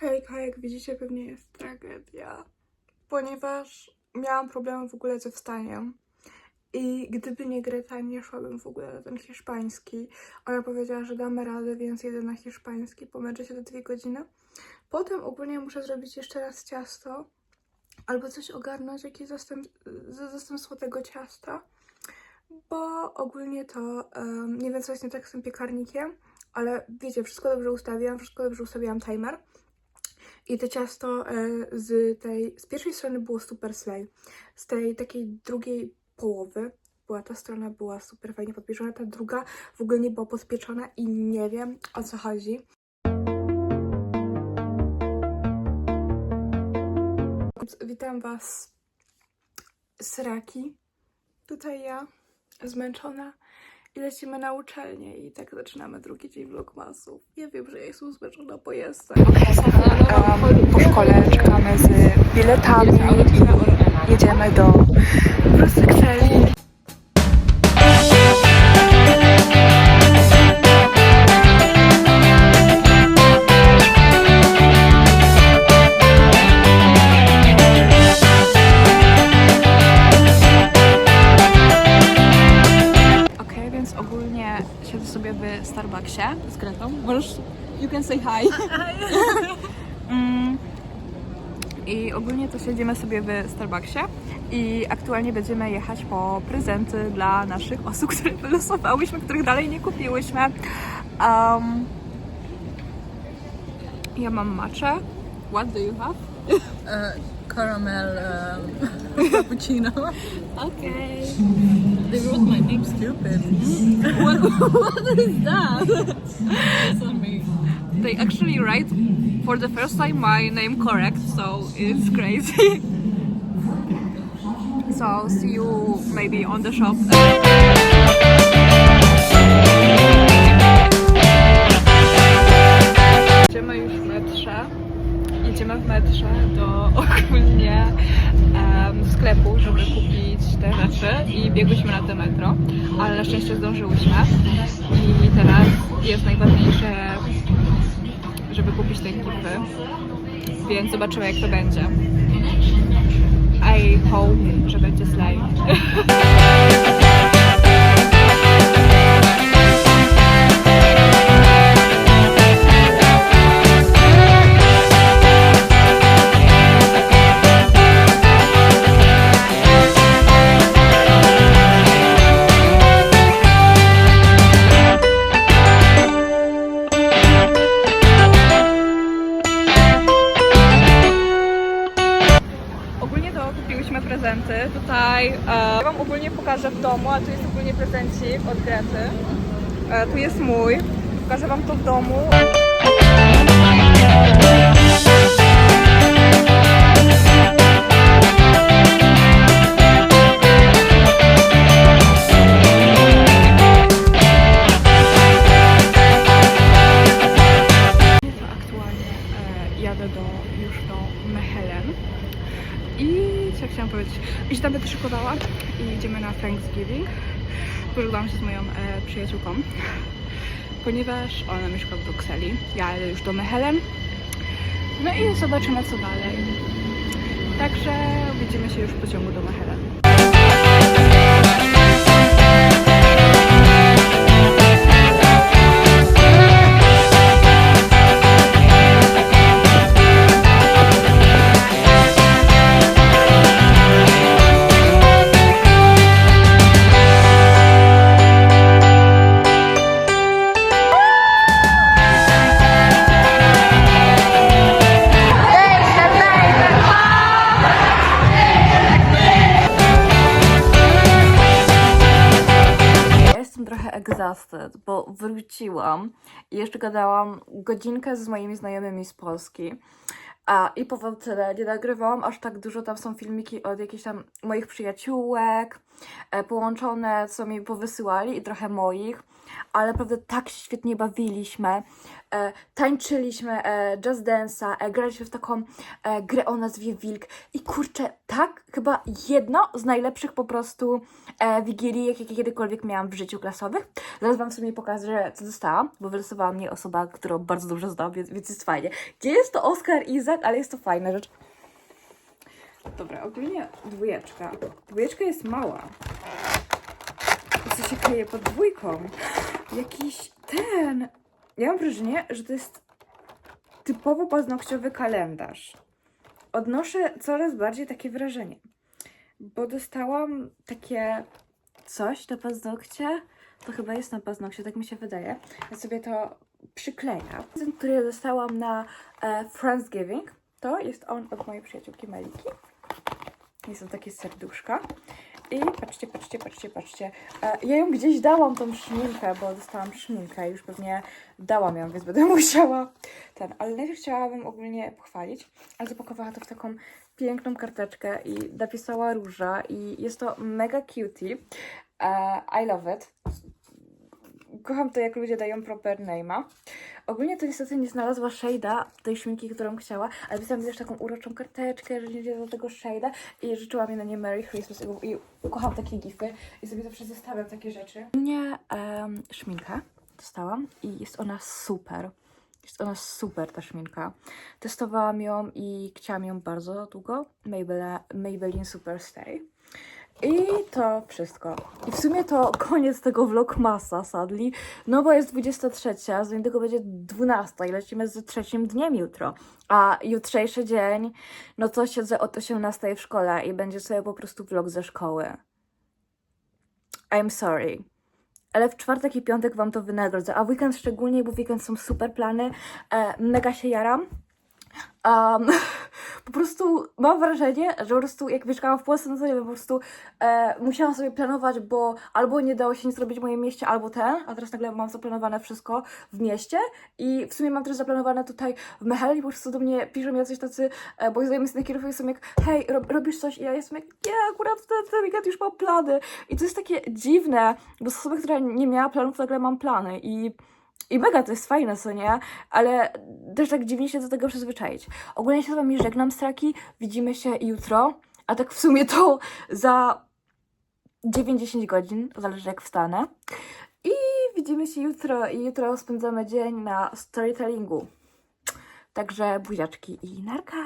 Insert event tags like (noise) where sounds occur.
Hejka, jak widzicie, pewnie jest tragedia, ponieważ miałam problemy w ogóle ze wstaniem. I gdyby nie Greta, nie szłabym w ogóle na ten hiszpański. Ona powiedziała, że damy radę, więc jedę na hiszpański. Pomęczę się te dwie godziny. Potem ogólnie muszę zrobić jeszcze raz ciasto. Albo coś ogarnąć, jakiś zastęp, zastępstwo tego ciasta. Bo ogólnie to em, nie wiem, co jest nie tak z tym piekarnikiem, ale wiecie, wszystko dobrze ustawiłam, wszystko dobrze ustawiłam timer. I to ciasto e, z tej, z pierwszej strony było super slay. Z tej takiej drugiej połowy była ta strona była super fajnie podpieczona, ta druga w ogóle nie była podpieczona i nie wiem o co chodzi. Witam Was z Raki. Tutaj ja, zmęczona i lecimy na uczelnię i tak zaczynamy drugi dzień vlogmasów. Ja wiem, że ja jestem zmęczona, bo jestem. po szkole czekamy z biletami i jedziemy do Brukseli. Ogólnie siedzę sobie w Starbucksie z Gretą. Możesz, you can say hi. (laughs) mm. I ogólnie to siedzimy sobie w Starbucksie i aktualnie będziemy jechać po prezenty dla naszych osób, (laughs) które wylosowałyśmy, których dalej nie kupiłyśmy. Um, ja mam matcha. What do you have? (laughs) caramel um, cappuccino. Okay. Name stupid. what, what is that? It's on they actually write for the first time my name correct, so it's crazy. (laughs) so I'll see you maybe on the shop. Jedziemy już w metrze. Jedziemy w metrze do ogólnie em, sklepu, żeby kupić i biegłyśmy na te metro, ale na szczęście zdążyłyśmy. I teraz jest najważniejsze, żeby kupić te ekipy, więc zobaczymy jak to będzie. I hope, że będzie slay. (laughs) kupiłyśmy prezenty. Tutaj e, ja Wam ogólnie pokażę w domu, a tu jest ogólnie prezencik od Grety. E, tu jest mój. Pokażę Wam to w domu. E, jadę do, już do Mechelen. I co chciałam powiedzieć? I się tam będę szykowała i idziemy na Thanksgiving. Pożegnałam się z moją e, przyjaciółką, ponieważ ona mieszka w Brukseli. Ja jadę już do Mechelen. No i zobaczymy co dalej. Także widzimy się już w pociągu do Mechelen. Exhausted, bo wróciłam i jeszcze gadałam godzinkę z moimi znajomymi z Polski. A i po wam tyle, nie nagrywałam aż tak dużo, tam są filmiki od jakichś tam moich przyjaciółek, e, połączone, co mi powysyłali i trochę moich, ale naprawdę tak się świetnie bawiliśmy. E, tańczyliśmy e, jazz dance'a, e, graliśmy w taką e, grę o nazwie Wilk i kurczę, tak chyba jedno z najlepszych po prostu e, wigilii, jakie kiedykolwiek miałam w życiu klasowych. Zaraz Wam w sumie pokażę, co dostałam, bo wylosowała mnie osoba, którą bardzo dobrze znam, więc, więc jest fajnie. Gdzie jest to Oskar Izak, ale jest to fajna rzecz. Dobra, ogólnie dwójeczka. Dwójeczka jest mała. Co się kryje pod dwójką? Jakiś ten... Ja mam wrażenie, że to jest typowo paznokciowy kalendarz. Odnoszę coraz bardziej takie wrażenie, bo dostałam takie coś na paznokcie. To chyba jest na paznokcie, tak mi się wydaje. Ja sobie to przykleję. Prezent, który ja dostałam na e, Friendsgiving, to jest on od mojej przyjaciółki Meliki. Jest to takie serduszka. I patrzcie, patrzcie, patrzcie, patrzcie. E, ja ją gdzieś dałam, tą szminkę, bo dostałam szminkę i już pewnie dałam ją, więc będę (laughs) musiała ten. Ale najpierw chciałabym ogólnie pochwalić, ale zapakowała to w taką piękną karteczkę i napisała róża i jest to mega cutie. E, I love it. Kocham to, jak ludzie dają proper name'a. Ogólnie to niestety nie znalazła shade'a tej szminki, którą chciała, ale pisałam też taką uroczą karteczkę, że nie do tego shade'a i życzyła mi na nie Merry Christmas i, i kocham takie gify i sobie zawsze zostawiam takie rzeczy. Nie um, szminkę dostałam i jest ona super. Jest ona super, ta szminka. Testowałam ją i chciałam ją bardzo długo. Maybelline, Maybelline Superstay. I to wszystko. I w sumie to koniec tego vlogmasa, sadly. No bo jest 23, a za niedługo będzie 12 i lecimy z trzecim dniem jutro. A jutrzejszy dzień, no to siedzę od 18 w szkole i będzie sobie po prostu vlog ze szkoły. I'm sorry. Ale w czwartek i piątek wam to wynagrodzę, a weekend szczególnie, bo weekend są super plany. E, mega się jaram. Um, (laughs) po prostu mam wrażenie, że po prostu jak mieszkałam w Polsce, no to nie wiem, po prostu e, musiałam sobie planować, bo albo nie dało się nic robić w moim mieście, albo ten, a teraz nagle mam zaplanowane wszystko w mieście i w sumie mam też zaplanowane tutaj w Mecheli, po prostu do mnie piszą jacyś tacy, e, bo się kierowców i są jak, hej, rob, robisz coś? I ja jestem jak, nie, akurat w ten, ten weekend już mam plany. I to jest takie dziwne, bo z osoby, która nie miała planów, nagle mam plany i i mega to jest fajne, co nie? Ale też tak dziwnie się do tego przyzwyczaić. Ogólnie się z wami żegnam, straki. Widzimy się jutro. A tak w sumie to za 9-10 godzin, zależy jak wstanę. I widzimy się jutro i jutro spędzamy dzień na storytellingu. Także buziaczki i narka.